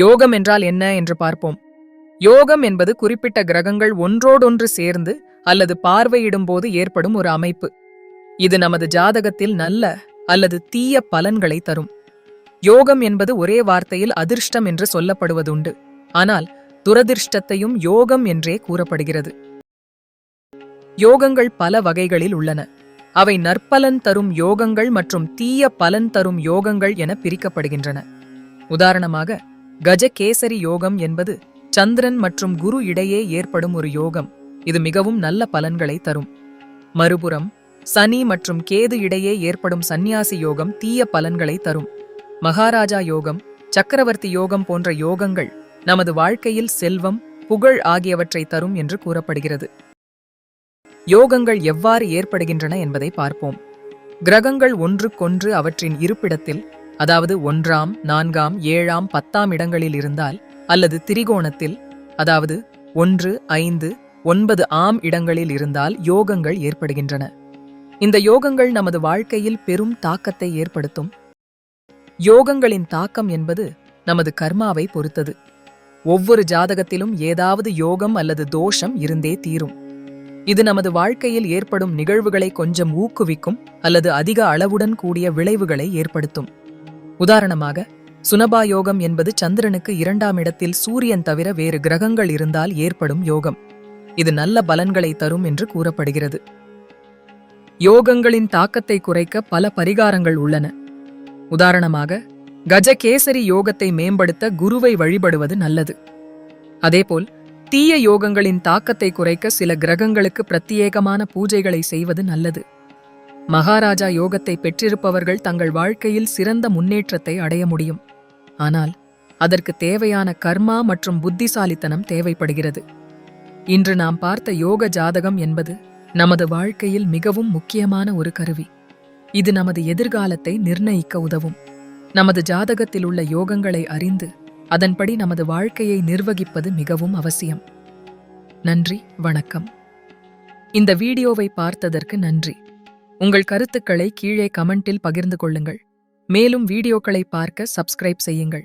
யோகம் என்றால் என்ன என்று பார்ப்போம். யோகம் என்பது குறிப்பிட்ட கிரகங்கள் ஒன்றோடொன்று சேர்ந்து அல்லது பார்வையிடும்போது ஏற்படும் ஒரு அமைப்பு. இது நமது ஜாதகத்தில் நல்ல அல்லது தீய பலன்களை தரும். யோகம் என்பது ஒரே வார்த்தையில் அதிர்ஷ்டம் என்று சொல்லப்படுவதுண்டு. ஆனால் துரதிர்ஷ்டத்தையும் யோகம் என்றே கூறப்படுகிறது. யோகங்கள் பல வகைகளில் உள்ளன. அவை நற்பலன் தரும் யோகங்கள் மற்றும் தீய பலன் தரும் யோகங்கள் என பிரிக்கப்படுகின்றன. உதாரணமாக கஜகேசரி யோகம் என்பது சந்திரன் மற்றும் குரு இடையே ஏற்படும் ஒரு யோகம். இது மிகவும் நல்ல பலன்களை தரும். மறுபுறம் சனி மற்றும் கேது இடையே ஏற்படும் சந்நியாசி யோகம் தீய பலன்களை தரும். மகாராஜா யோகம் சக்கரவர்த்தி யோகம் போன்ற யோகங்கள் நமது வாழ்க்கையில் செல்வம் புகழ் ஆகியவற்றை தரும் என்று கூறப்படுகிறது. யோகங்கள் எவ்வாறு ஏற்படுகின்றன என்பதை பார்ப்போம். கிரகங்கள் ஒன்றுக்கொன்று அவற்றின் இருப்பிடத்தில் அதாவது ஒன்றாம் நான்காம் ஏழாம் பத்தாம் இடங்களில் இருந்தால் அல்லது திரிகோணத்தில் அதாவது ஒன்று ஐந்து ஒன்பது ஆம் இடங்களில் இருந்தால் யோகங்கள் ஏற்படுகின்றன. இந்த யோகங்கள் நமது வாழ்க்கையில் பெரும் தாக்கத்தை ஏற்படுத்தும். யோகங்களின் தாக்கம் என்பது நமது கர்மாவை பொறுத்தது. ஒவ்வொரு ஜாதகத்திலும் ஏதாவது யோகம் அல்லது தோஷம் இருந்தே தீரும். இது நமது வாழ்க்கையில் ஏற்படும் நிகழ்வுகளை கொஞ்சம் ஊக்குவிக்கும் அல்லது அதிக அளவுடன் கூடிய விளைவுகளை ஏற்படுத்தும். உதாரணமாக சுனபா யோகம் என்பது சந்திரனுக்கு இரண்டாம் இடத்தில் சூரியன் தவிர வேறு கிரகங்கள் இருந்தால் ஏற்படும் யோகம். இது நல்ல பலன்களை தரும் என்று கூறப்படுகிறது. யோகங்களின் தாக்கத்தை குறைக்க பல பரிகாரங்கள் உள்ளன. உதாரணமாக கஜகேசரி யோகத்தை மேம்படுத்த குருவை வழிபடுவது நல்லது. அதேபோல் தீய யோகங்களின் தாக்கத்தை குறைக்க சில கிரகங்களுக்கு பிரத்யேகமான பூஜைகளை செய்வது நல்லது. மகாராஜா யோகத்தை பெற்றிருப்பவர்கள் தங்கள் வாழ்க்கையில் சிறந்த முன்னேற்றத்தை அடைய முடியும். ஆனால் அதற்கு தேவையான கர்மா மற்றும் புத்திசாலித்தனம் தேவைப்படுகிறது. இன்று நாம் பார்த்த யோக ஜாதகம் என்பது நமது வாழ்க்கையில் மிகவும் முக்கியமான ஒரு கருவி. இது நமது எதிர்காலத்தை நிர்ணயிக்க உதவும். நமது ஜாதகத்தில் உள்ள யோகங்களை அறிந்து அதன்படி நமது வாழ்க்கையை நிர்வகிப்பது மிகவும் அவசியம். நன்றி வணக்கம். இந்த வீடியோவை பார்த்ததற்கு நன்றி. உங்கள் கருத்துக்களை கீழே கமெண்டில் பகிர்ந்து கொள்ளுங்கள். மேலும் வீடியோக்களை பார்க்க சப்ஸ்கிரைப் செய்யுங்கள்.